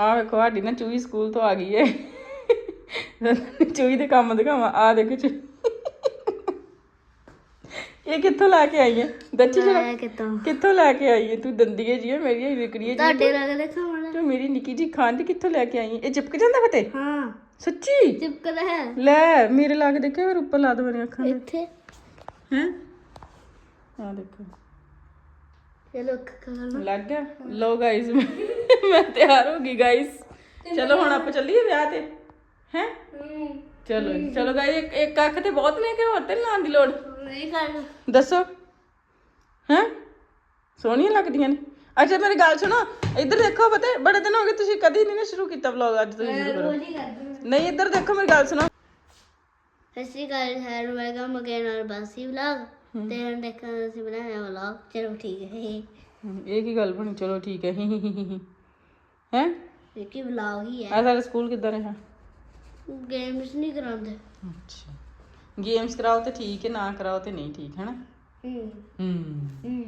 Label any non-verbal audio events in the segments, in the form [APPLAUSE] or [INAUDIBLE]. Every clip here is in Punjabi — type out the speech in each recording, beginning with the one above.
ਆ ਵੇਖੋ ਸਾਡੀ ਨਾ ਚੂਈ ਸਕੂਲ ਤੋਂ ਆ ਗਈ ਏ। ਚੂਈ ਦੇ ਕੰਮ ਦਿਖਾਵਾਂ ਆ ਦੇਖੋ ਚੂਈ ਇਹ ਕਿੱਥੋਂ ਲੈ ਕੇ ਆਈ ਹੈ ਦੱਸੀ ਜਰਾ। ਕਿੱਥੋਂ? ਲੈ ਕੇ ਆਈ ਹੈ ਤੂੰ ਦੰਦੀਏ ਜੀ ਮੇਰੀ ਵਿਕੜੀਏ ਜੀ ਤੁਹਾਡੇ ਲੱਗ ਦੇਖੋ ਹੁਣ। ਤੂੰ ਮੇਰੀ ਨਿੱਕੀ ਜੀ ਖੰਡ ਕਿੱਥੋਂ ਲੈ ਕੇ ਆਈ ਹੈ ਇਹ ਚਿਪਕ ਜਾਂਦਾ ਫਤੇ ਹਾਂ। ਸੱਚੀ? ਚਿਪਕਦਾ ਹੈ। ਲੈ ਮੇਰੇ ਲਾ ਕੇ ਦੇਖਿਆ ਫਿਰ ਉੱਪਰ ਲਾ ਦੋ ਮੇਰੀਆਂ ਅੱਖਾਂ ਦੇ ਇੱਥੇ। ਹੈ? ਆ ਦੇਖੋ। ਚਲੋ ਕਰ ਲੱਗ ਗਿਆ। ਲੋ ਗਾਇਸ ਮੈਂ ਤਿਆਰ ਹੋ ਗਈ ਗਾਇਸ ਚਲੋ ਹੁਣ ਆਪਾਂ ਚੱਲੀਏ ਵਿਆਹ ਤੇ। ਹੈ? ਚਲੋ ਜੀ, ਚਲੋ ਗਾਇਸ ਇੱਕ ਇੱਕ ਅੱਖ ਤੇ ਬਹੁਤ ਨੇ ਕਿ ਹੋਰ ਤੇ ਨੀ ਲਾਉਣ ਦੀ ਲੋੜ? ਨਹੀਂ ਦੱਸੋ। ਹੈ? ਸੋਹਣੀਆਂ ਲੱਗਦੀਆਂ ਨੇ। ਅੱਛਾ ਮੇਰੀ ਗੱਲ ਸੁਣੋ ਇੱਧਰ ਦੇਖੋ ਪਤਾ ਬੜੇ ਦਿਨ ਹੋ ਗਏ ਤੁਸੀਂ ਕਦੀ ਨਹੀਂ ਨਾ ਸ਼ੁਰੂ ਕੀਤਾ ਵਲੌਗ ਅੱਜ ਤੁਸੀਂ ਸ਼ੁਰੂ ਕਰੋ। ਰੋਜ਼ ਹੀ ਕਰਦੀ ਨਹੀਂ ਇੱਧਰ ਦੇਖੋ ਮੇਰੀ ਗੱਲ ਸੁਣੋ। ਸਤਿ ਸ਼੍ਰੀ ਅਕਾਲ ਹੈ ਮੈਂ ਕਮ ਅਗੇਨ ਔਰ ਬਾਸੀ ਵਲੌਗ ਤੇ ਹੁਣ ਦੇਖਾਂ ਅਸੀਂ ਬਣਾਇਆ ਵਲੌਗ ਚਲੋ ਠੀਕ ਹੈ ਇਹ ਕੀ ਗੱਲ ਬਣੀ? ਚਲੋ ਠੀਕ ਹੈ। ਹੈ? ਇਹ ਕੀ ਵਲੌਗ ਹੀ ਹੈ। ਆ ਸਾਡਾ ਸਕੂਲ ਕਿੱਦਾਂ ਰਿਹਾ? ਗੇਮਸ ਨਹੀਂ ਕਰਾਉਂਦੇ। ਅੱਛਾ। ਗੇਮਸ ਕਰਾਓ ਤੇ ਠੀਕ ਹੈ ਨਾ ਕਰਾਓ ਤੇ ਨਹੀਂ ਠੀਕ ਹੈ ਨਾ? ਹੂੰ। ਹੂੰ। ਹੂੰ।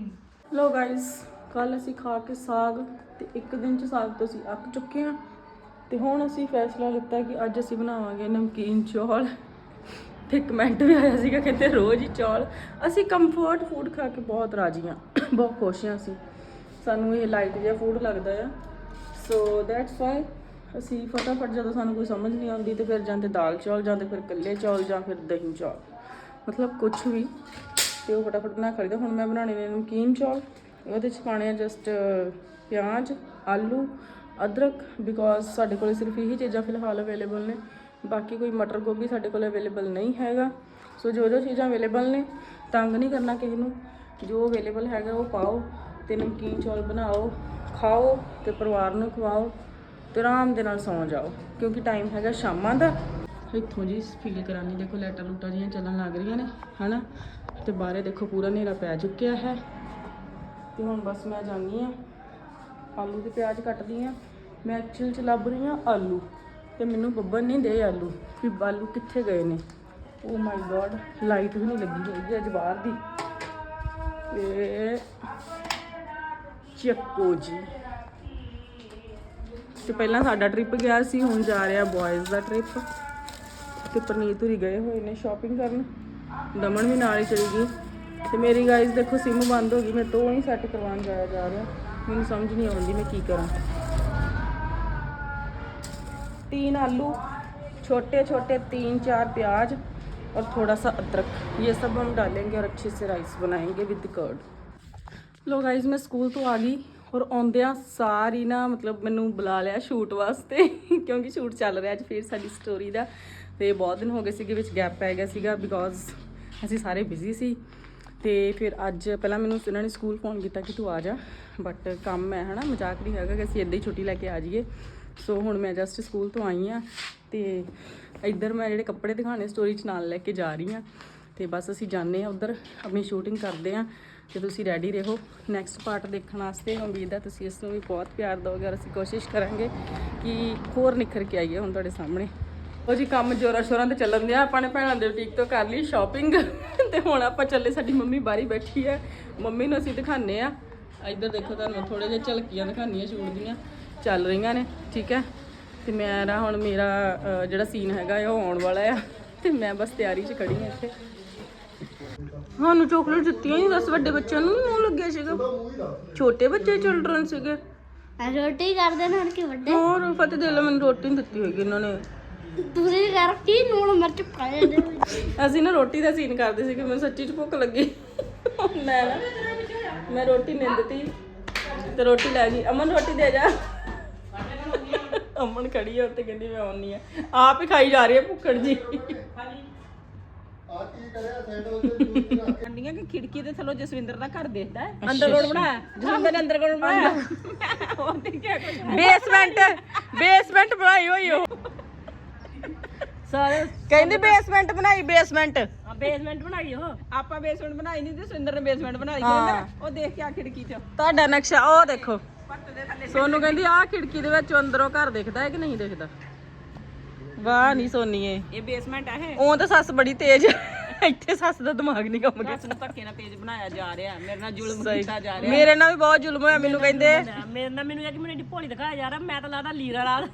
ਲੋ ਗਾਇਸ ਕੱਲ ਅਸੀਂ ਖਾ ਕੇ ਸਾਗ ਤੇ ਇੱਕ ਦਿਨ ਚ ਸਾਗ ਤੋਂ ਅਸੀਂ ਅੱਕ ਚੁੱਕੇ ਹਾਂ। ਤੇ ਹੁਣ ਅਸੀਂ ਫੈਸਲਾ ਲਿੱਤਾ ਕਿ ਅੱਜ ਅਸੀਂ ਬਣਾਵਾਂਗੇ ਨਮਕੀਨ ਚੌਲ। ਤੇ ਕਮੈਂਟ ਵੀ ਆਇਆ ਸੀਗਾ ਕਹਿੰਦੇ ਰੋਜ਼ ਹੀ ਚੌਲ। ਅਸੀਂ ਕੰਫਰਟ ਫੂਡ ਖਾ ਕੇ ਬਹੁਤ ਰਾਜੀ ਹਾਂ। ਬਹੁਤ ਖੁਸ਼ ਹਾਂ ਅਸੀਂ। ਸਾਨੂੰ ਇਹ ਲਾਈਟ ਜਿਹਾ ਫੂਡ ਲੱਗਦਾ ਆ। ਸੋ ਦੈਟਸ ਵਾਈ ਅਸੀਂ ਫਟਾਫਟ ਜਦੋਂ ਸਾਨੂੰ ਕੋਈ ਸਮਝ ਨਹੀਂ ਆਉਂਦੀ ਤੇ ਫਿਰ ਜਾਂਦੇ ਦਾਲ ਚੌਲ ਜਾਂ ਜਾਂਦੇ ਫਿਰ ਕੱਲੇ ਚੌਲ ਜਾਂ ਫਿਰ ਦਹੀਂ ਚੌਲ। ਮਤਲਬ ਕੁਝ ਵੀ। ਤੇ ਉਹ ਫਟਾਫਟ ਬਣਾ ਖੜਦੇ ਹੁਣ ਮੈਂ ਬਣਾਉਣੇ ਨੇ ਨਮਕੀਨ ਚੌਲ। ਉਹਦੇ ਚ ਪਾਣੇ ਆ ਜਸਟ ਪਿਆਜ਼, ਆਲੂ, ਅਦਰਕ ਬਿਕੋਜ਼ ਸਾਡੇ ਕੋਲ ਸਿਰਫ ਇਹੀ ਚੀਜ਼ਾਂ ਫਿਲਹਾਲ ਅਵੇਲੇਬਲ ਨੇ। ਬਾਕੀ ਕੋਈ ਮਟਰ ਗੋਭੀ ਸਾਡੇ ਕੋਲ ਅਵੇਲੇਬਲ ਨਹੀਂ ਹੈਗਾ। ਸੋ ਜੋ ਜੋ ਚੀਜ਼ਾਂ ਅਵੇਲੇਬਲ ਨੇ, ਤੰਗ ਨਹੀਂ ਕਰਨਾ ਕਿਸੇ ਨੂੰ। ਜੋ ਅਵੇਲੇਬਲ ਹੈਗਾ ਉਹ ਪਾਓ ਤੇ ਨਮਕੀਨ ਚੌਲ ਬਣਾਓ। ਖਾਓ ਤੇ ਪਰਿਵਾਰ ਨੂੰ ਖਵਾਓ ਤੇ ਆਰਾਮ ਦੇ ਨਾਲ ਸੌਂ ਜਾਓ, ਕਿਉਂਕਿ ਟਾਈਮ ਹੈਗਾ ਸ਼ਾਮਾਂ ਦਾ। ਇੱਥੋਂ ਜੀ ਫੀਲ ਕਰਾਨੀ ਦੇਖੋ ਲੈਟਾਂ ਲੂਟਾਂ ਜੀਆਂ ਚੱਲਣ ਲੱਗ ਰਹੀਆਂ ਨੇ, ਹਨਾ? ਤੇ ਬਾਹਰੇ ਦੇਖੋ ਪੂਰਾ ਹਨੇਰਾ ਪੈ ਚੁੱਕਿਆ ਹੈ। ਤੇ ਹੁਣ ਬਸ ਮੈਂ ਜਾਣੀ ਆ ਆਲੂ ਤੇ ਪਿਆਜ਼ ਕੱਟਦੀ ਆ ਮੈਂ ਐਕਚੁਅਲ ਚ ਲੱਭ ਰਹੀ ਆ ਆਲੂ। ਤੇ ਮੈਨੂੰ ਬੱਬਨ ਨਹੀਂ ਦੇ ਆਲੂ ਵੀ ਆਲੂ ਕਿੱਥੇ ਗਏ ਨੇ। ਓ ਮਾਈ ਗॉड ਲਾਈਟ ਵੀ ਨਹੀਂ ਲੱਗੀ ਹੋਈ ਅੱਜ ਬਾਹਰ ਦੀ। ਤੇ चको जी। तो पहला साडा ट्रिप गया सी हूँ जा रहा बॉयज़ का ट्रिप। तो परनीत हुई गए हुए ने शॉपिंग कर दमन भी नाल ही चली गई। तो मेरी गाइज़ देखो सिम बंद हो गई मैं तो ही सैट करवा जाया जा रहा मैं समझ नहीं आती मैं कि करा। तीन आलू, छोटे छोटे, तीन, चार प्याज और थोड़ा सा अदरक। ये सब हम डालेंगे और अच्छे से राइस बनाएँगे विद कर्ड ਲੋ ਗਾਇਜ਼ ਮੈਂ ਸਕੂਲ ਤੋਂ ਆ ਗਈ ਔਰ ਆਉਂਦਿਆਂ ਸਾਰੀ ਨਾ ਮਤਲਬ ਮੈਨੂੰ ਬੁਲਾ ਲਿਆ ਸ਼ੂਟ ਵਾਸਤੇ, ਕਿਉਂਕਿ ਸ਼ੂਟ ਚੱਲ ਰਿਹਾ ਅੱਜ ਫਿਰ ਸਾਡੀ ਸਟੋਰੀ ਦਾ। ਤੇ ਬਹੁਤ ਦਿਨ ਹੋ ਗਏ ਸੀਗੇ ਵਿੱਚ ਗੈਪ ਪੈ ਗਿਆ ਸੀਗਾ ਬਿਕੋਜ਼ ਅਸੀਂ ਸਾਰੇ ਬਿਜ਼ੀ ਸੀ। ਤੇ ਫਿਰ ਅੱਜ ਪਹਿਲਾਂ ਮੈਨੂੰ ਇਹਨਾਂ ਨੇ ਸਕੂਲ ਫੋਨ ਕੀਤਾ ਕਿ ਤੂੰ ਆ ਜਾ ਬਟ ਕੰਮ ਹੈ ਹਨਾ, ਮਜ਼ਾਕ ਨਹੀਂ ਹੈਗਾ ਕਿ ਅਸੀਂ ਇੱਦਾਂ ਹੀ ਛੁੱਟੀ ਲੈ ਕੇ ਆ ਜਾਈਏ। ਸੋ ਹੁਣ ਮੈਂ ਜਸਟ ਸਕੂਲ ਤੋਂ ਆਈ ਆ ਤੇ ਇੱਧਰ ਮੈਂ ਜਿਹੜੇ ਕੱਪੜੇ ਦਿਖਾਣੇ ਸਟੋਰੀ 'ਚ ਨਾਲ ਲੈ ਕੇ ਜਾ ਰਹੀ ਆ ਤੇ ਬਸ ਅਸੀਂ ਜਾਂਦੇ ਆ ਉਧਰ, ਆਪਣੀ ਸ਼ੂਟਿੰਗ ਕਰਦੇ ਆ ਤੇ ਤੁਸੀਂ ਰੈਡੀ ਰਹੋ। ਨੈਕਸਟ ਪਾਰਟ ਦੇਖਣ ਵਾਸਤੇ ਉਮੀਦ ਹੈ ਤੁਸੀਂ ਇਸ ਨੂੰ ਵੀ ਬਹੁਤ ਪਿਆਰ ਦਿਓਗੇ ਔਰ ਅਸੀਂ ਕੋਸ਼ਿਸ਼ ਕਰਾਂਗੇ ਕਿ ਹੋਰ ਨਿਖਰ ਕੇ ਆਈਏ ਹੁਣ ਤੁਹਾਡੇ ਸਾਹਮਣੇ। ਉਹ ਜੀ ਕੰਮ ਜੋਰਾਂ ਸ਼ੋਰਾਂ ਤੇ ਚੱਲਣ ਦਿਆ, ਆਪਾਂ ਨੇ ਭੈਣਾਂ ਦੇ ਬੁਟੀਕ ਤੋਂ ਕਰ ਲਈ ਸ਼ਾਪਿੰਗ [LAUGHS] ਤੇ ਹੁਣ ਆਪਾਂ ਚੱਲੇ ਸਾਡੀ ਮੰਮੀ ਬਾਹਰੀ ਬੈਠੀ ਹੈ। ਮੰਮੀ ਨੂੰ ਅਸੀਂ ਦਿਖਾਣੇ ਆ ਇੱਧਰ ਦੇਖੋ ਤੁਹਾਨੂੰ ਥੋੜੇ ਜਿਹਾ ਝਲਕੀਆਂ ਦਿਖਾਣੀਆਂ ਸ਼ੂਟ ਦੀਆਂ। ਚੱਲ ਰਹੀਆਂ ਨੇ, ਠੀਕ ਹੈ? ਤੇ ਮੇਰਾ ਹੁਣ ਮੇਰਾ ਜਿਹੜਾ ਸੀਨ ਹੈਗਾ ਉਹ ਆਉਣ ਵਾਲਾ ਆ। ਤੇ ਮੈਂ ਬਸ ਤਿਆਰੀ 'ਚ ਖੜੀ ਹਾਂ ਇੱਥੇ। ਸਾਨੂੰ ਚਾਕਲੇਟ ਦਿੱਤੀਆਂ ਹੀ ਦੱਸ ਵੱਡੇ ਬੱਚਿਆਂ ਨੂੰ ਨੀ ਮੂੰਹ ਲੱਗਿਆ ਸੀਗਾ। ਛੋਟੇ ਬੱਚੇ ਚਿਲਡਰਨ ਸੀਗੇ। ਆ ਰੋਟੀ ਕਰਦੇ ਨੇ ਹੁਣ ਕੀ ਵੱਡੇ? ਹੋਰ ਫਤਿਹ ਦੇ ਲੋ ਮੈਨੂੰ ਰੋਟੀ ਨਹੀਂ ਦਿੱਤੀ ਹੋਈ ਇਹਨਾਂ ਨੇ। ਤੁਸੀਂ ਕਰ ਕੀ ਨੂਣ ਮਿਰਚ ਪਾਏ ਵਿੱਚ? ਅਸੀਂ ਨਾ ਰੋਟੀ ਦਾ ਸੀਨ ਕਰਦੇ ਸੀ ਕਿ ਮੈਨੂੰ ਸੱਚੀ ਚ ਭੁੱਖ ਲੱਗੀ। ਮੈਂ ਨਾ ਮੈਂ ਰੋਟੀ ਨਹੀਂ ਦਿੱਤੀ ਤੇ ਰੋਟੀ ਲੈ ਗਈ। ਅਮਨ ਰੋਟੀ ਦੇ ਜਾ। ਅਮਨ ਖੜੀ ਹੈ ਉੱਤੇ ਕਹਿੰਦੀ ਮੈਂ ਆਉਣੀ ਆ। ਆਪ ਹੀ ਖਾਈ ਜਾ ਰਹੀ ਹੈ ਭੁੱਖੜ ਜੀ। ਕਹਿੰਦੀਆਂ ਕਿ ਖਿੜਕੀ ਦੇ ਥੱਲੋਂ ਜਸਵਿੰਦਰ ਦਾ ਘਰ ਦੇਖਦਾ ਹੈ। ਅੰਦਰ ਕੋਣ ਬਣਾਇਆ। ਜਸਵਿੰਦਰ ਨੇ ਅੰਦਰ ਕੋਣ ਬਣਾਇਆ। ਉਹ ਦੇਖਿਆ ਕੁਝ ਬੇਸਮੈਂਟ ਬੇਸਮੈਂਟ ਬਣਾਈ ਹੋਈ ਉਹ। ਸਾਰੇ ਕਹਿੰਦੀ ਬੇਸਮੈਂਟ ਬਣਾਈ ਬੇਸਮੈਂਟ ਬੇਸਮੈਂਟ ਬਣਾਈ ਉਹ। ਆਪਾਂ ਬੇਸਮੈਂਟ ਬਣਾਈ ਨਹੀਂ ਤੇ ਸੁੰਦਰ ਨੇ ਬੇਸਮੈਂਟ ਬਣਾਈ। ਹਾਂ। ਉਹ ਦੇਖ ਕੇ ਆ ਖਿੜਕੀ 'ਚ। ਤੁਹਾਡਾ ਨਕਸ਼ਾ ਉਹ ਦੇਖੋ। ਸੋਨੂੰ ਕਹਿੰਦੀ ਆ ਖਿੜਕੀ ਦੇ ਵਿੱਚ ਅੰਦਰੋਂ ਘਰ ਦਿਖਦਾ ਹੈ ਕਿ ਨਹੀਂ ਦਿਖਦਾ? ਵਾਹ ਨਹੀਂ ਸੋਨੀਏ। ਇਹ ਬੇਸਮੈਂਟ ਹੈ ਉਹ ਤਾਂ ਸੱਸ ਬੜੀ ਤੇਜ਼ ਇੱਥੇ ਸੱਸ ਦਾ ਦਿਮਾਗ ਨਹੀਂ ਕੰਮ ਕਰਦਾ ਸੱਸ ਨੂੰ ਧੱਕੇ ਨਾਲ ਤੇਜ਼ ਬਣਾਇਆ ਜਾ ਰਿਹਾ। ਮੇਰੇ ਨਾਲ ਜ਼ੁਲਮ। ਕੀਤਾ ਜਾ ਰਿਹਾ। ਮੇਰੇ ਨਾਲ ਵੀ ਬਹੁਤ ਜ਼ੁਲਮ ਹੋਇਆ ਮੈਨੂੰ ਕਹਿੰਦੇ। ਮੇਰੇ ਨਾਲ ਮੈਨੂੰ ਇਹ ਕਿ ਮੈਨੂੰ ਇੰਨੀ ਭੋਲੀ ਦਿਖਾਇਆ ਜਾ ਰਿਹਾ। ਮੈਂ ਤਾਂ ਲੱਗਦਾ ਲੀਰਾ ਲਾ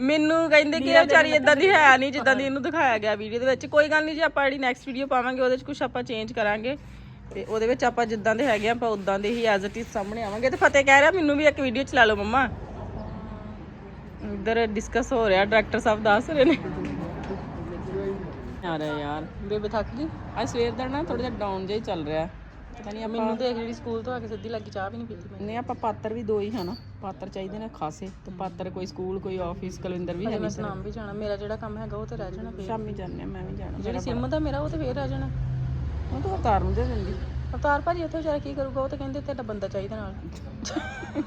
ਮੈਨੂੰ ਕਹਿੰਦੇ ਕਿ ਇਹ ਵਿਚਾਰੀ ਇਦਾਂ ਦੀ ਹੈ ਨਹੀਂ ਜਿੱਦਾਂ ਦੀ ਇਹਨੂੰ ਦਿਖਾਇਆ ਗਿਆ ਵੀਡੀਓ ਦੇ ਵਿੱਚ। ਕੋਈ ਗੱਲ ਨਹੀਂ ਜੀ ਆਪਾਂ ਜਿਹੜੀ ਨੈਕਸਟ ਵੀਡੀਓ ਪਾਵਾਂਗੇ ਉਹਦੇ ਵਿੱਚ ਕੁਝ ਆਪਾਂ ਚੇਂਜ ਕਰਾਂਗੇ। ਤੇ ਉਹਦੇ ਵਿੱਚ ਆਪਾਂ ਜਿੱਦਾਂ ਦੇ ਹੈਗੇ ਆ, ਆਪਾਂ ਉਦਾਂ ਦੇ ਹੀ ਐਜ਼ ਇਟ ਇਜ਼ ਸਾਹਮਣੇ ਆਵਾਂਗੇ। ਤੇ ਫਤਿਹ ਕਹਿ ਰਿਹਾ ਮੈਨੂੰ ਵੀ ਇੱਕ ਵੀਡੀਓ ਚ ਲਾ ਲਓ ਮੰਮਾ। ਇਧਰ ਡਿਸਕਸ ਹੋ ਰਿਹਾ ਡਾਇਰੈਕਟਰ ਸਾਹਿਬ ਦੱਸ ਰਹੇ ਨੇ। ਆ ਰਿਹਾ ਯਾਰ। ਬੇਬੇ ਥੱਕ ਗਈ? ਅੱਜ ਸਵੇਰ ਦਾ ਨਾ ਥੋੜਾ ਜਿਹਾ ਡਾਊਨ ਜਿਹਾ ਹੀ ਚੱਲ ਰਿਹਾ। ਪਤਾ ਨਹੀਂ ਮੈਨੂੰ ਦੇਖ ਜਿਹੜੀ ਸਕੂਲ ਤੋਂ ਆ ਕੇ ਸਿੱਧੀ ਲੱਗੀ ਚਾਹ ਵੀ ਨਹੀਂ ਪੀਤੀ ਮੈਂ ਨਹੀਂ ਆਪਾਂ ਪਾਤਰ ਵੀ ਦੋ ਹੀ ਹਨਾ। ਪਾਤਰ ਚਾਹੀਦੇ ਨੇ ਖਾਸੇ। ਤੇ ਪਾਤਰ ਕੋਈ ਸਕੂਲ ਕੋਈ ਆਫਿਸ ਕੁਲਵਿੰਦਰ ਵੀ ਹੈ ਮੈਂ ਸੁਨਾਮ ਵੀ ਜਾਣਾ। ਮੇਰਾ ਜਿਹੜਾ ਕੰਮ ਹੈਗਾ ਉਹ ਤੇ ਰਹਿ ਜਾਣਾ ਫੇਰ। ਸ਼ਾਮੀ ਆ, ਮੈਂ ਵੀ ਜਾਣਾ। ਜਿਹੜੀ ਸਿਮ ਦਾ ਮੇਰਾ ਉਹ ਤੇ ਫੇਰ ਰਹਿ ਜਾਣਾ। ਉਹ ਤਾਂ ਉਤਾਰ ਨੂੰ ਦੇ ਦਿੰਦੀ। ਅਵਤਾਰ ਭਾਜੀ ਉੱਥੇ ਵਿਚਾਰਾ ਕੀ ਕਰੂਗਾ? ਉਹ ਤਾਂ ਕਹਿੰਦੇ ਤੇਰਾ ਬੰਦਾ ਚਾਹੀਦਾ ਨਾਲ।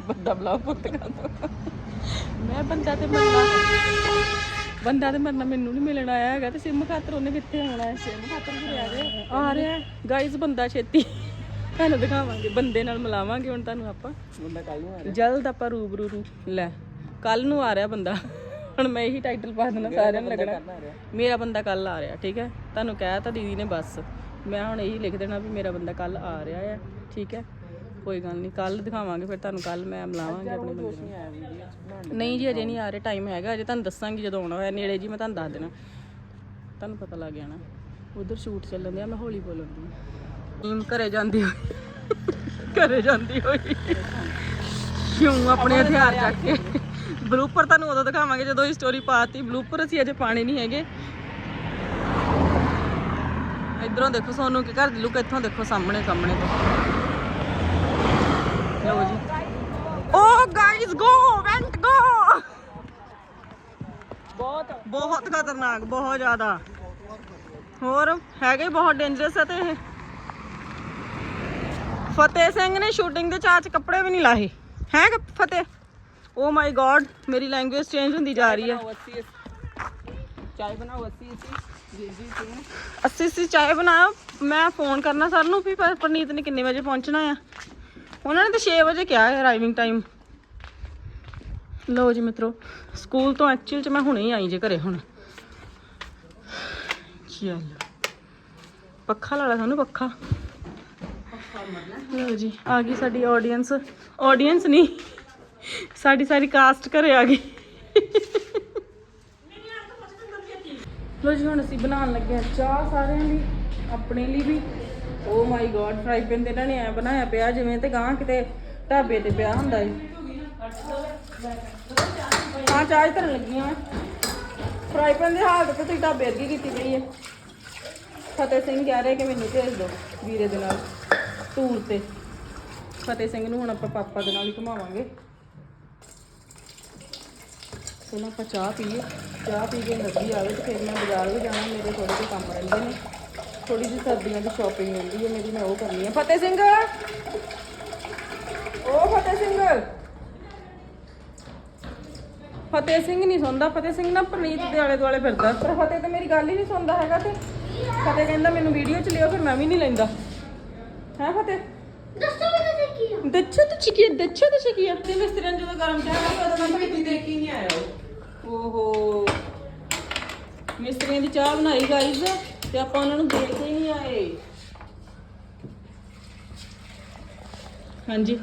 ਬੰਦਾ ਬੁਲਾਓ ਪੁੱਤ ਕਰ ਦੋ ਮੈਂ ਬੰਦਾ ਤੇ ਮਰਨਾ ਬੰਦਾ ਤੇ ਮਰਨਾ ਮੈਨੂੰ ਨਹੀਂ ਮਿਲਣ ਆਇਆ ਹੈਗਾ ਤੇ ਸਿਮ ਖਾਤਰ ਉਹਨੇ ਕਿੱਥੇ ਆਉਣਾ ਹੈ? ਸਿਮ ਖਾਤਰ ਵੀ ਆ ਰਿਹਾ ਆ ਰਿਹਾ ਗਾਇਜ਼ ਬੰਦਾ ਛੇਤੀ ਤੁਹਾਨੂੰ ਦਿਖਾਵਾਂਗੇ। ਬੰਦੇ ਨਾਲ ਮਿਲਾਵਾਂਗੇ ਹੁਣ ਤੁਹਾਨੂੰ ਆਪਾਂ। ਬੰਦਾ ਕੱਲ ਨੂੰ ਆ ਰਿਹਾ। ਜਲਦ ਆਪਾਂ ਰੂਬਰੂ ਰੂ ਲੈ। ਕੱਲ ਨੂੰ ਆ ਰਿਹਾ ਬੰਦਾ। ਹੁਣ ਮੈਂ ਇਹੀ ਟਾਈਟਲ ਪਾ ਦੇਣਾ ਸਾਰਿਆਂ ਨੂੰ ਲੱਗਣਾ। ਮੇਰਾ ਬੰਦਾ ਕੱਲ ਆ ਰਿਹਾ ਠੀਕ ਹੈ? ਤੁਹਾਨੂੰ ਕਹਿ ਤਾਂ ਦੀਦੀ ਨੇ ਬਸ। ਮੈਂ ਹੁਣ ਇਹੀ ਲਿਖ ਦੇਣਾ ਵੀ ਮੇਰਾ ਬੰਦਾ ਕੱਲ ਆ ਰਿਹਾ ਹੈ ਠੀਕ ਹੈ? ਕੋਈ ਗੱਲ ਨਹੀਂ ਕੱਲ ਦਿਖਾਵਾਂਗੇ ਫਿਰ ਤੁਹਾਨੂੰ ਕੱਲ ਮੈਂ ਮਿਲਾਵਾਂਗੇ ਆਪਣੇ ਬੰਦੇ ਨੂੰ। ਨਹੀਂ ਜੀ ਅਜੇ ਨਹੀਂ ਆ ਰਿਹਾ ਟਾਈਮ ਹੈਗਾ ਅਜੇ ਤੁਹਾਨੂੰ ਦੱਸਾਂਗੀ ਜਦੋਂ ਆਉਣਾ ਹੋਇਆ ਨੇੜੇ ਜੀ ਮੈਂ ਤੁਹਾਨੂੰ ਦੱਸ ਦੇਣਾ। ਤੁਹਾਨੂੰ ਪਤਾ ਲੱਗ ਜਾਣਾ ਉਧਰ ਸ਼ੂਟ ਚੱਲਣ ਦਿਆ ਮੈਂ ਹੌਲੀ ਬੋਲਣ ਦੀ। ਟੀਮ ਘਰੇ ਜਾਂਦੀ ਹੋਈ ਘਰੇ ਜਾਂਦੀ ਹੋਈ। ਕਿਉਂ ਆਪਣੇ ਹਥਿਆਰ ਚੱਕ ਕੇ। ਬਲੂਪਰ ਤੁਹਾਨੂੰ ਉਦੋਂ ਦਿਖਾਵਾਂਗੇ ਜਦੋਂ ਇਹ ਸਟੋਰੀ ਪਾਤੀ ਬਲੂਪਰ ਅਸੀਂ ਅਜੇ ਪਾਣੇ ਨਹੀਂ ਹੈਗੇ। ਇਧਰੋਂ ਦੇਖੋ ਸੋਨੂੰ ਕੀ ਘਰ ਲੁੱਕ ਇੱਥੋਂ ਦੇਖੋ ਸਾਹਮਣੇ ਸਾਹਮਣੇ ਤੋਂ। ਲਓ ਜੀ। ਓ ਗਾਇਸ ਗੋ ਵੈਂਟ ਗੋ ਬਹੁਤ। ਬਹੁਤ ਖਤਰਨਾਕ ਬਹੁਤ ਜ਼ਿਆਦਾ। ਹੋਰ ਹੈਗਾ ਬਹੁਤ ਡੇਂਜਰਸ ਹੈ ਤੇ ਇਹ। ਫਤਿਹ ਸਿੰਘ ਨੇ ਸ਼ੂਟਿੰਗ ਦੇ ਚਾਚ ਕੱਪੜੇ ਵੀ ਨਹੀਂ ਲਾਏ ਹੈ ਫਤਿਹ? ਓ ਮਾਈ ਗੋਡ ਮੇਰੀ ਲੈਂਗੁਏਜ ਚੇਂਜ ਹੁੰਦੀ ਜਾ ਰਹੀ ਹੈ। ਚਾਹ ਬਣਾਓ 80 ਅਸੀਂ ਅੱਸੀ ਚਾਹ ਬਣਾ, ਮੈਂ ਫੋਨ ਕਰਨਾ ਸਰ ਨੂੰ ਵੀ ਪਰਨੀਤ ਨੇ ਕਿੰਨੇ ਵਜੇ ਪਹੁੰਚਣਾ ਆ? ਉਹਨਾਂ ਨੇ ਤਾਂ 6 ਵਜੇ ਕਿਹਾ ਹੈ ਅਰਾਈਵਿੰਗ ਟਾਈਮ ਲਓ ਜੀ ਮਿੱਤਰੋ ਸਕੂਲ ਤੋਂ ਐਕਚੁਅਲ ਚ ਮੈਂ ਹੁਣੇ ਹੀ ਆਈ ਜੇ ਘਰੇ ਹੁਣ। ਚੱਲ ਪੱਖਾ ਲਾ ਲਾ ਸਾਨੂੰ ਪੱਖਾ। ਲਓ ਜੀ, ਆ ਗਈ ਸਾਡੀ ਆਡੀਅנס ਆਡੀਅנס ਨਹੀਂ, ਸਾਡੀ ਸਾਰੀ ਕਾਸਟ ਘਰੇ ਆ ਗਈ। ਲੋ ਜੀ, ਹੁਣ ਅਸੀਂ ਬਣਾਉਣ ਲੱਗੇ ਹਾਂ ਚਾਹ ਸਾਰਿਆਂ ਲਈ, ਆਪਣੇ ਲਈ ਵੀ। Oh my god fry pan ਤੇ ਇਹਨਾਂ ਨੇ ਐ ਬਣਾਇਆ ਪਿਆ, ਜਿਵੇਂ ਤੇ ਗਾਂ ਕਿਤੇ ਢਾਬੇ ਤੇ ਪਿਆ ਹੁੰਦਾ ਏ। ਹਾਂ, ਚਾਹ ਧਰਨ ਲੱਗੀਆਂ ਫਰਾਈ ਪੈਨ ਦੇ ਹਾਲਤ ਤੇ ਤੁਸੀਂ ਢਾਬੇ ਅੱਗੇ ਕੀਤੀ ਪਈ ਹੈ ਫਤਿਹ ਸਿੰਘ ਕਹਿ ਰਹੇ ਕਿ ਮੈਨੂੰ ਭੇਜ ਦਿਓ ਵੀਰੇ ਦੇ ਨਾਲ ਟੂਰ ਤੇ। ਫਤਿਹ ਸਿੰਘ ਨੂੰ ਹੁਣ ਆਪਾਂ ਪਾਪਾ ਦੇ ਨਾਲ ਹੀ ਘੁਮਾਵਾਂਗੇ। ਪਹਿਲਾਂ ਆਪਾਂ ਚਾਹ ਪੀਏ। ਚਾਹ ਪੀ ਕੇ ਨਦੀ ਆਵੇ ਤੇ ਫਿਰ ਮੈਂ ਬਾਜ਼ਾਰ ਵੀ ਜਾਣਾ, ਮੇਰੇ ਥੋੜੇ ਜਿਹੇ ਕੰਮ ਰਹਿੰਦੇ ਨੇ। ਥੋੜੀ ਜਿਹੀ ਸਰਦੀਆਂ ਦੀ ਸ਼ਾਪਿੰਗ ਰਹਿੰਦੀ ਹੈ, ਮੇਰੀ ਮੈਂ ਉਹ ਕਰਨੀ ਹੈ ਫਤਿਹ ਸਿੰਘ! ਉਹ ਫਤਿਹ ਸਿੰਘ! ਫਤਿਹ ਸਿੰਘ ਨਹੀਂ ਸੁਣਦਾ ਫਤਿਹ ਸਿੰਘ ਨਾ ਪ੍ਰਨੀਤ ਦੇ ਆਲੇ ਦੁਆਲੇ ਫਿਰਦਾ। ਪਰ ਫਤਿਹ ਤਾਂ ਮੇਰੀ ਗੱਲ ਹੀ ਨਹੀਂ ਸੁਣਦਾ ਹੈਗਾ ਤੇ। ਫਤਿਹ ਕਹਿੰਦਾ ਮੈਨੂੰ ਵੀਡੀਓ ਚ ਲਿਓ, ਫਿਰ ਮੈਂ ਵੀ ਨਹੀਂ ਲੈਂਦਾ। ਹੈ ਫਤਿਹ? ਦੱਛੋ ਤਾਂ ਚਿਕੀ ਦੱਛੋ ਤਾਂ ਚਿਕੀ ਤੇ ਮੈਂ ਸਿਰਨ ਜਦੋਂ ਗਰਮ ਚਾਹ ਕਰੀ ਉਦੋਂ ਮੈਂ ਭੇਜੀ ਦੇ ਕੇ ਨਹੀਂ ਆਇਆ ਓਹੋ। ਮਿਸਤਰੀਆਂ ਦੀ ਚਾਹ ਬਣਾਈ ਗਾਈਜ਼ ਤੇ ਆਪਾਂ ਉਹਨਾਂ ਨੂੰ ਦੇ ਨਹੀਂ ਆਏ। ਹਾਂਜੀ।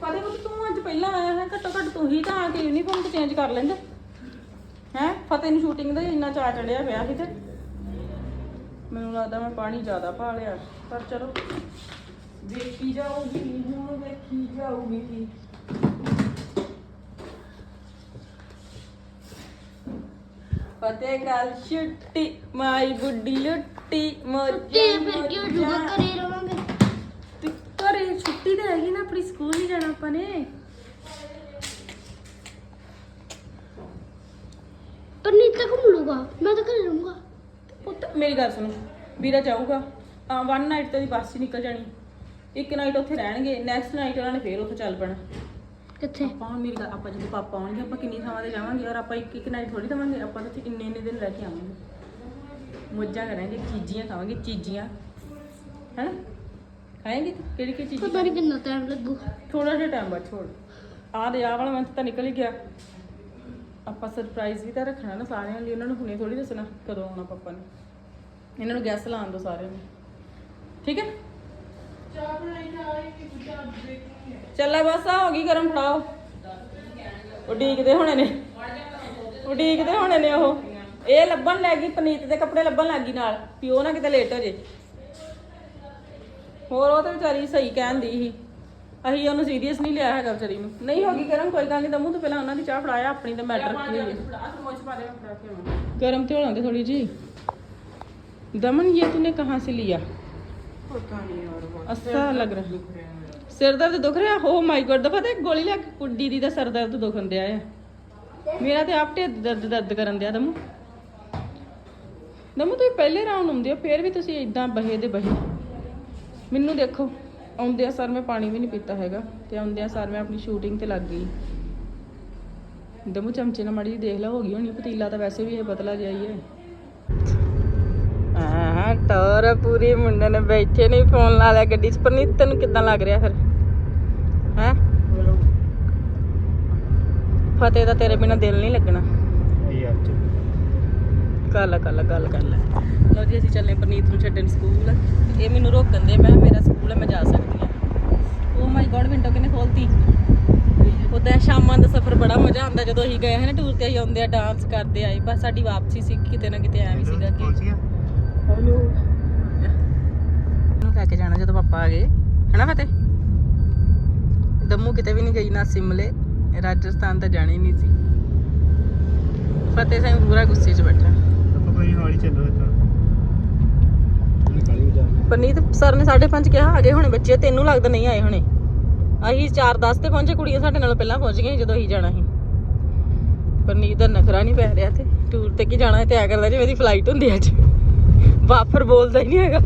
ਕਦੇ ਵੀ ਤੂੰ ਅੱਜ ਪਹਿਲਾਂ ਆਇਆ ਹੈ ਘੱਟੋ ਘੱਟ ਤੂੰ ਹੀ ਤਾਂ ਆ ਕੇ ਯੂਨੀਫਾਰਮ ਤੇ ਚੇਂਜ ਕਰ ਲੈਂਦਾ। ਹੈ? ਫਤਿਹ ਨੂੰ ਸ਼ੂਟਿੰਗ ਦਾ ਇੰਨਾ ਚਾਅ ਚੜਿਆ ਪਿਆ ਸੀ ਤੇ। ਮੈਨੂੰ ਲੱਗਦਾ ਮੈਂ ਪਾਣੀ ਜ਼ਿਆਦਾ ਪਾ ਲਿਆ ਪਰ ਚਲੋ। ਵੇਖੀ ਜਾਊਗੀ ਹੁਣ ਵੇਖੀ ਜਾਊਗੀ। ਫਤਿਹ ਕੱਲ ਛੁੱਟੀ ਮਾਈ ਗੁੱਡੀ ਲੁੱਟੀ ਤੇ ਮੋਜੇ ਫਿਰ ਕਿਉਂ ਜੁਗਾ ਕਰੇ ਰਵਾਂਗੇ? ਤੇ ਘਰੇ ਛੁੱਟੀ ਤਾਂ ਹੈਗੀ ਨਾ ਆਪਣੀ ਸਕੂਲ ਨਹੀਂ ਜਾਣਾ ਆਪਾਂ ਨੇ। ਪਰ ਨਹੀਂ ਤਾਂ ਘੁੰਮ ਲੂਗਾ ਮੈਂ ਤਾਂ ਘਰੇ ਰਹੂੰਗਾ। ਪੁੱਤ ਮੇਰੀ ਗੱਲ ਸੁਣੋ। ਵੀਰਾ ਜਾਊਗਾ ਆ ਵਨ ਨਾਈਟ ਤੇ ਦੀ ਬੱਸ ਹੀ ਨਿਕਲ ਜਾਣੀ। ਇੱਕ ਨਾਈਟ ਉੱਥੇ ਰਹਿਣਗੇ ਨੈਕਸਟ ਨਾਈਟ ਉਹਨਾਂ ਨੇ ਫੇਰ ਉੱਥੇ ਚੱਲ ਪੈਣਾ। ਕਿੱਥੇ? ਆਪਾਂ ਹੁਣ ਮੇਰੀ ਗੱਲ ਆਪਾਂ ਜਦੋਂ ਪਾਪਾ ਆਉਣਗੇ ਆਪਾਂ ਕਿੰਨੀ ਥਾਵਾਂ ਤੇ ਜਾਵਾਂਗੇ ਔਰ ਆਪਾਂ ਇੱਕ ਇੱਕ ਨਾਈਟ ਥੋੜੀ ਦਵਾਂਗੇ ਆਪਾਂ ਤਾਂ ਉੱਥੇ ਇੰਨੇ ਇੰਨੇ ਦਿਨ ਰਹਿ ਕੇ ਆਵਾਂਗੇ। ਮੋਜਾਂ ਕਰਾਂਗੇ ਚੀਜ਼ੀਆਂ ਖਾਵਾਂਗੇ ਚੀਜ਼ੀਆਂ। ਹੈਨਾ? ਖਾਏਂਗੇ ਤੂੰ? ਕਿਹੜੀ ਕਿਹੜੀ ਚੀਜ਼ ਪਤਾ ਨਹੀਂ ਕਿੰਨਾ ਟਾਈਮ ਲੱਗੂ। ਥੋੜਾ ਜਿਹਾ ਟਾਈਮ ਬਾਅਦ ਛੋੜ। ਆ ਦੇ ਆ ਵਾਲਾ ਮੰਥ ਤਾਂ ਨਿਕਲ ਹੀ ਗਿਆ। ਆਪਾਂ ਸਰਪ੍ਰਾਈਜ਼ ਵੀ ਤਾਂ ਰੱਖਣਾ ਨਾ ਸਾਰਿਆਂ ਲਈ ਉਹਨਾਂ ਨੂੰ ਹੁਣੇ ਥੋੜੀ ਦੱਸਣਾ ਕਦੋਂ ਆਉਣਾ ਪਾਪਾ ਨੇ। ਇਹਨਾਂ ਨੂੰ ਗੈਸ ਲਾਉਣ ਦੋ ਸਾਰਿਆਂ ਨੂੰ। ਠੀਕ ਹੈ? ਚੱਲਾ ਬਸ ਆ ਹੋ ਗਈ ਗਰਮ ਫੜਾਓ। ਉਡੀਕਦੇ ਹੋਣੇ ਨੇ। ਉਡੀਕਦੇ ਹੋਣੇ ਨੇ ਉਹ। ਇਹ ਲੱਭਣ ਲੱਗ ਗਈ ਪਨੀਤ ਦੇ ਕੱਪੜੇ ਲੱਭਣ ਲੱਗ ਗਈ ਨਾਲ। ਉਹ ਨਾ ਕਿਤੇ ਲੇਟ ਹੋ ਜੇ। ਹੋਰ ਉਹ ਤਾਂ ਵਿਚਾਰੀ ਸਹੀ ਕਹਿੰਦੀ ਸੀ। ਅਸੀਂ ਉਹਨੂੰ ਸੀਰੀਅਸ ਨਹੀਂ ਲਿਆ ਹੈਗਾ ਵਿਚਾਰੀ ਨੂੰ। ਨਹੀਂ ਹੋ ਗਈ ਗਰਮ ਕੋਈ ਗੱਲ ਨਹੀਂ ਦਮੂ ਤੂੰ ਪਹਿਲਾਂ ਉਹਨਾਂ ਦੀ ਚਾਹ ਫੜਾਇਆ ਆਪਣੀ ਤਾਂ ਮੈਟਰ ਰੱਖੀ ਹੈ। ਫੜਾ ਸਮੋਚ ਪਾ ਦੇ ਫੜਾ ਕੇ ਆਵਾਂ गरम तो होना थोड़ी जी दमन ये तूने कहाँ ਸਿਰ ਦਰਦ ਦੁਖ ਰਿਹਾ ਹੋ। ਮਾਈ ਗੋਡ ਦਾ ਪਤਾ ਗੋਲੀ ਲੈ ਕੇ ਕੁੜੀ ਦੀ ਦਾ ਸਿਰ ਦਰਦ ਦੁਖਣ ਦਿਆ ਆ। ਮੇਰਾ ਤੇ ਆਪ ਢਿੱਡ ਦਰਦ ਦਰਦ ਕਰਨ ਦਿਆ ਦਮੂ। ਦਮੂ ਤੁਸੀਂ ਪਹਿਲੇ ਰਾਉਂਡ ਹੁੰਦੇ ਹੋ ਫੇਰ ਵੀ ਤੁਸੀਂ ਇਦਾਂ ਬਹੇ ਦੇ ਬਹੇ। ਮੈਨੂੰ ਦੇਖੋ। ਆਉਂਦਿਆਂ ਸਰ ਮੈਂ ਪਾਣੀ ਵੀ ਨਹੀਂ ਪੀਤਾ ਹੈਗਾ ਤੇ ਆਉਂਦਿਆਂ ਸਰ ਮੈਂ ਆਪਣੀ ਸ਼ੂਟਿੰਗ ਤੇ ਲੱਗ ਗਈ। ਦਮੂ ਚਮਚੇ ਨਾਲ ਮਾੜੀ ਦੇਖ ਲਾ ਹੋ ਗਈ ਹੋਣੀ ਪਤੀਲਾ ਤਾਂ ਵੈਸੇ ਵੀ ਇਹ ਪਤਲਾ ਜਿਹਾ ਹੀ ਹੈ। ਹਾਂ ਟੋਰ ਪੂਰੀ ਮੁੰਡੇ ਨੇ ਬੈਠੇ ਨਹੀਂ ਫੋਨ ਲਾ ਲਿਆ ਗੱਡੀ 'ਚ। ਪਰਨੀਤ ਤੈਨੂੰ ਕਿੱਦਾਂ ਲੱਗ ਰਿਹਾ ਫਿਰ? ਹੈ? ਫਤਿਹ ਦਾ ਤੇਰੇ ਬਿਨਾ ਦਿਲ ਨਹੀਂ ਲੱਗਣਾ। ਗੱਲ ਕਰ ਲੈ ਗੱਲ ਕਰ ਲੈ ਲਓ ਜੀ ਅਸੀਂ ਚੱਲੇ ਪਰਨੀਤ ਨੂੰ ਛੱਡਣ ਸਕੂਲ। ਇਹ ਮੈਨੂੰ ਰੋਕਣ ਦੇ ਮੈਂ ਮੇਰਾ ਸਕੂਲ ਹੈ ਮੈਂ ਜਾ ਸਕਦੀ ਹਾਂ ਓ ਮਾਈ ਗॉड ਵਿੰਡੋ ਕਿਨੇ ਖੋਲਤੀ ਉਦਾਂ ਸਫ਼ਰ ਬੜਾ ਮਜ਼ਾ ਆਉਂਦਾ ਜਦੋਂ ਅਸੀਂ ਗਏ ਹਾਂ ਨਾ ਟੂਰ ਤੇ ਅਸੀਂ ਆਉਂਦੇ ਆ ਡਾਂਸ ਕਰਦੇ ਆਏ ਬਸ ਸਾਡੀ ਵਾਪਸੀ ਸੀ ਕਿਤੇ ਨਾ ਕਿਤੇ ਐਵੇਂ ਸੀਗਾ ਕਿ ਹੈਲੋ। ਨੂੰ ਲੈ ਕੇ ਜਾਣਾ ਜਦੋਂ ਪਾਪਾ ਆ ਗਏ। ਹੈਨਾ ਫਤਿਹ? ਦਮੂ ਕਿਤੇ ਵੀ ਨਹੀਂ ਗਈ ਨਾ ਸਿਮਲੇ ਰਾਜਸਥਾਨ ਤਾਂ ਜਾਣੀ ਨਹੀਂ ਸੀ। ਫਤਿਹ ਸਿੰਘ ਪੂਰਾ ਗੁੱਸੇ 'ਚ ਬੈਠਾ। ਪਰਨੀਤ ਸਰ ਨੇ 5:30 ਕਿਹਾ ਆ ਗਏ ਹੋਣੇ ਬੱਚੇ ਤੈਨੂੰ ਲੱਗਦਾ ਨਹੀਂ ਆਏ ਹੋਣੇ। ਅਸੀਂ 4:10 ਤੇ ਪਹੁੰਚੇ, ਕੁੜੀਆਂ ਸਾਡੇ ਨਾਲ ਪਹਿਲਾਂ ਪਹੁੰਚ ਗਈਆਂ ਜਦੋਂ ਅਸੀਂ ਜਾਣਾ ਸੀ। ਪਰਨੀਤ ਦਾ ਨਖਰਾ ਨਹੀਂ ਪੈ ਰਿਹਾ ਤੇ ਟੂਰ ਤੇ ਕੀ ਜਾਣਾ ਤੇ ਆ ਕਰਦਾ ਜਿਵੇਂ ਦੀ ਫਲਾਈਟ ਹੁੰਦੀ ਅੱਜ। ਵਾਫਰ ਬੋਲਦਾ ਹੀ ਨਹੀਂ ਹੈਗਾ।